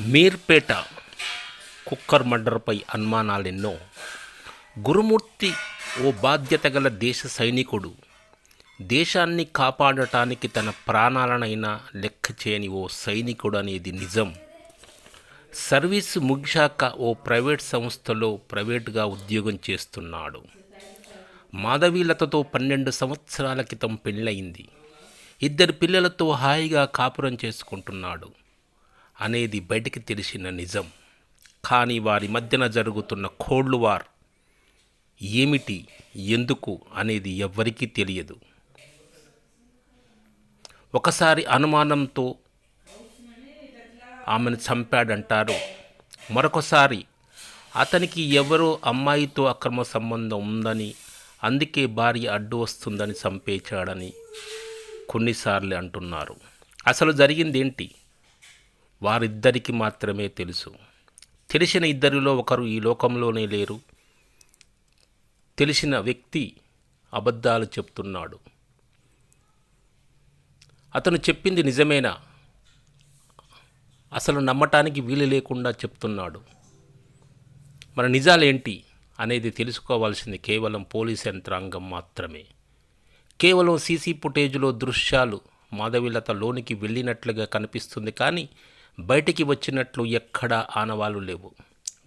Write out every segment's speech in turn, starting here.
Meerpet cooker మర్డర్పై అనుమానాలెన్నో. గురుమూర్తి ఓ బాధ్యత గల దేశ సైనికుడు దేశాన్ని కాపాడటానికి తన ప్రాణాలనైనా లెక్క చేయని ఓ సైనికుడు అనేది నిజం. సర్వీసు ముగిశాక ఓ ప్రైవేట్ సంస్థలో ప్రైవేటుగా ఉద్యోగం చేస్తున్నాడు. మాధవీలతతో పన్నెండు సంవత్సరాల క్రితం పెళ్ళయింది. ఇద్దరు పిల్లలతో హాయిగా కాపురం చేసుకుంటున్నాడు. అనేది బయటికి తెలిసిన నిజం. కానీ వారి మధ్యన జరుగుతున్న కోల్డ్ వార్ ఏమిటి ఎందుకు అనేది ఎవ్వరికీ తెలియదు. ఒకసారి అనుమానంతో ఆమెను చంపాడంటారు. మరొకసారి అతనికి ఎవరో అమ్మాయితో అక్రమ సంబంధం ఉందని అందుకే భార్య అడ్డు వస్తుందని చంపేచాడని కొన్నిసార్లు అంటున్నారు. అసలు జరిగిందేంటి? వారిద్దరికి మాత్రమే తెలుసు. తెలిసిన ఇద్దరిలో ఒకరు ఈ లోకంలోనే లేరు. తెలిసిన వ్యక్తి అబద్ధాలు చెప్తున్నాడు. అతను చెప్పింది నిజమేనా? అసలు నమ్మటానికి వీలు లేకుండా చెప్తున్నాడు. మన నిజాలేంటి అనేది తెలుసుకోవాల్సింది కేవలం పోలీస్ యంత్రాంగం మాత్రమే. కేవలం సీసీ ఫుటేజ్లో దృశ్యాలు మాధవిలత లోనికి వెళ్ళినట్లుగా కనిపిస్తుంది కానీ బయటికి వచ్చినట్లు ఎక్కడా ఆనవాలు లేవు.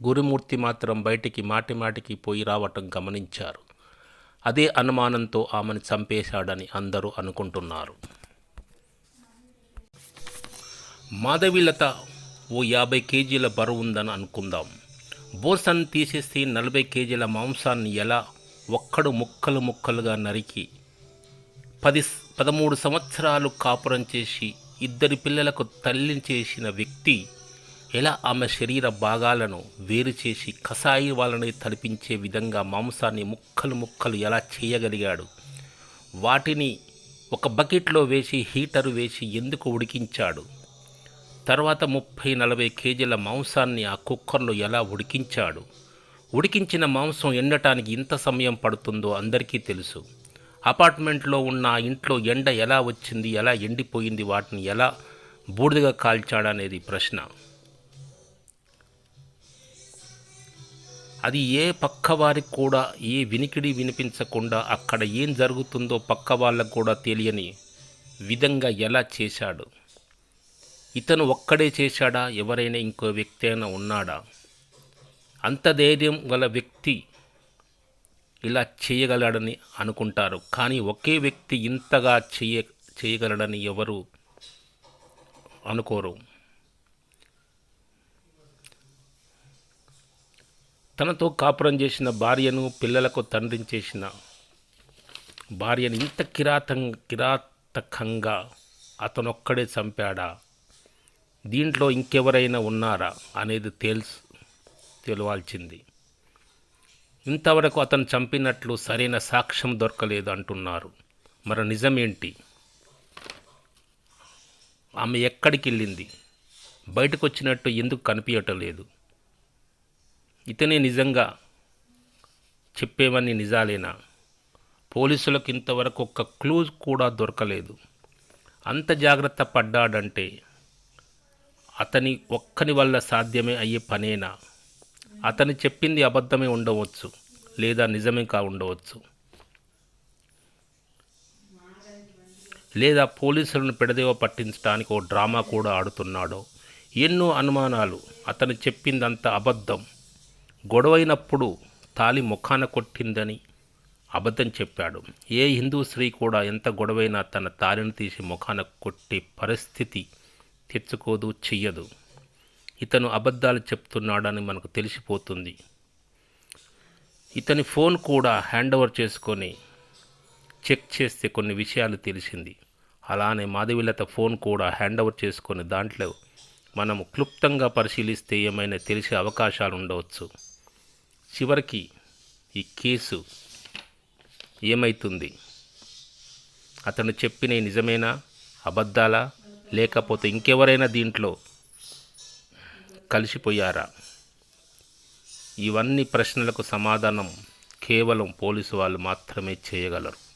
గురుమూర్తి మాత్రం బయటికి మాటి మాటికి పోయి రావటం గమనించారు. అదే అనుమానంతో ఆమెను చంపేశాడని అందరూ అనుకుంటున్నారు. మాధవిలత ఓ యాభై కేజీల బరువు ఉందని అనుకుందాం. బోసన్ తీసేసి నలభై కేజీల మాంసాన్ని ఎలా ఒక్కడు ముక్కలు ముక్కలుగా నరికి పది పదమూడు సంవత్సరాలు కాపురం చేసి ఇద్దరి పిల్లలకు తల్లి చేసిన వ్యక్తి ఎలా ఆమె శరీర భాగాలను వేరు చేసి కషాయి వాళ్ళని తలిపించే విధంగా మాంసాన్ని ముక్కలు ముక్కలు ఎలా చేయగలిగాడు? వాటిని ఒక బకెట్లో వేసి హీటరు వేసి ఎందుకు ఉడికించాడు? తర్వాత ముప్పై నలభై కేజీల మాంసాన్ని ఆ కుక్కర్లో ఎలా ఉడికించాడు? ఉడికించిన మాంసం ఎండటానికి ఇంత సమయం పడుతుందో అందరికీ తెలుసు. అపార్ట్మెంట్లో ఉన్న ఇంట్లో ఎండ ఎలా వచ్చింది ఎలా ఎండిపోయింది వాటిని ఎలా బూడిదగా కాల్చాడనేది ప్రశ్న. అది ఏ పక్క వారికి కూడా ఏ వినికిడి వినిపించకుండా అక్కడ ఏం జరుగుతుందో పక్క వాళ్ళకు కూడా తెలియని విధంగా ఎలా చేశాడు. ఇతను ఒక్కడే చేశాడా? ఎవరైనా ఇంకో వ్యక్తి అయినా ఉన్నాడా? అంత ధైర్యం గల వ్యక్తి ఇలా చేయగలడని అనుకుంటారు. కానీ ఒకే వ్యక్తి ఇంతగా చేయ చేయగలడని ఎవరు అనుకోరు. తనతో కాపురం చేసిన భార్యను పిల్లలకు తండ్రిని చేసిన భార్యను ఇంత కిరాతం కిరాతకంగా అతనొక్కడే చంపాడా? దీంట్లో ఇంకెవరైనా ఉన్నారా? అనేది తెలుసు తెలవాల్సింది. ఇంతవరకు అతను చంపినట్లు సరైన సాక్ష్యం దొరకలేదు అంటున్నారు. మరి నిజమేంటి? ఆమె ఎక్కడికి వెళ్ళింది బయటకు వచ్చినట్టు ఎందుకు కనిపించటం లేదు ఇతనే నిజంగా చెప్పేవన్నీ నిజాలేనా? పోలీసులకు ఇంతవరకు ఒక్క క్లూ కూడా దొరకలేదు. అంత జాగ్రత్త పడ్డాడంటే అతని ఒక్కని వల్ల సాధ్యమే అయ్యే పనేనా? అతను చెప్పింది అబద్ధమే ఉండవచ్చు లేదా నిజమే కా ఉండవచ్చు. లేదా పోలీసులను పెడదేవ పట్టించడానికి ఓ డ్రామా కూడా ఆడుతున్నాడో. ఎన్నో అనుమానాలు. అతను చెప్పిందంత అబద్ధం. గొడవైనప్పుడు తాలి ముఖాన కొట్టిందని అబద్ధం చెప్పాడు. ఏ హిందూ స్త్రీ కూడా ఎంత గొడవైనా తన తాలిని తీసి ముఖాన కొట్టే పరిస్థితి తెచ్చుకోదు చెయ్యదు. ఇతను అబద్ధాలు చెప్తున్నాడని మనకు తెలిసిపోతుంది. ఇతని ఫోన్ కూడా హ్యాండ్ ఓవర్ చేసుకొని చెక్ చేస్తే కొన్ని విషయాలు తెలిసింది. అలానే మాధవిలత ఫోన్ కూడా హ్యాండ్ ఓవర్ చేసుకొని దాంట్లో మనం క్లుప్తంగా పరిశీలిస్తే ఏమైనా తెలిసే అవకాశాలు ఉండవచ్చు. చివరికి ఈ కేసు ఏమైతుంది? అతను చెప్పిన నిజమేనా? అబద్ధాలా? లేకపోతే ఇంకెవరైనా దీంట్లో కలిసిపోయారా? ఇవన్నీ ప్రశ్నలకు సమాధానం కేవలం పోలీసు వాళ్ళు మాత్రమే చేయగలరు.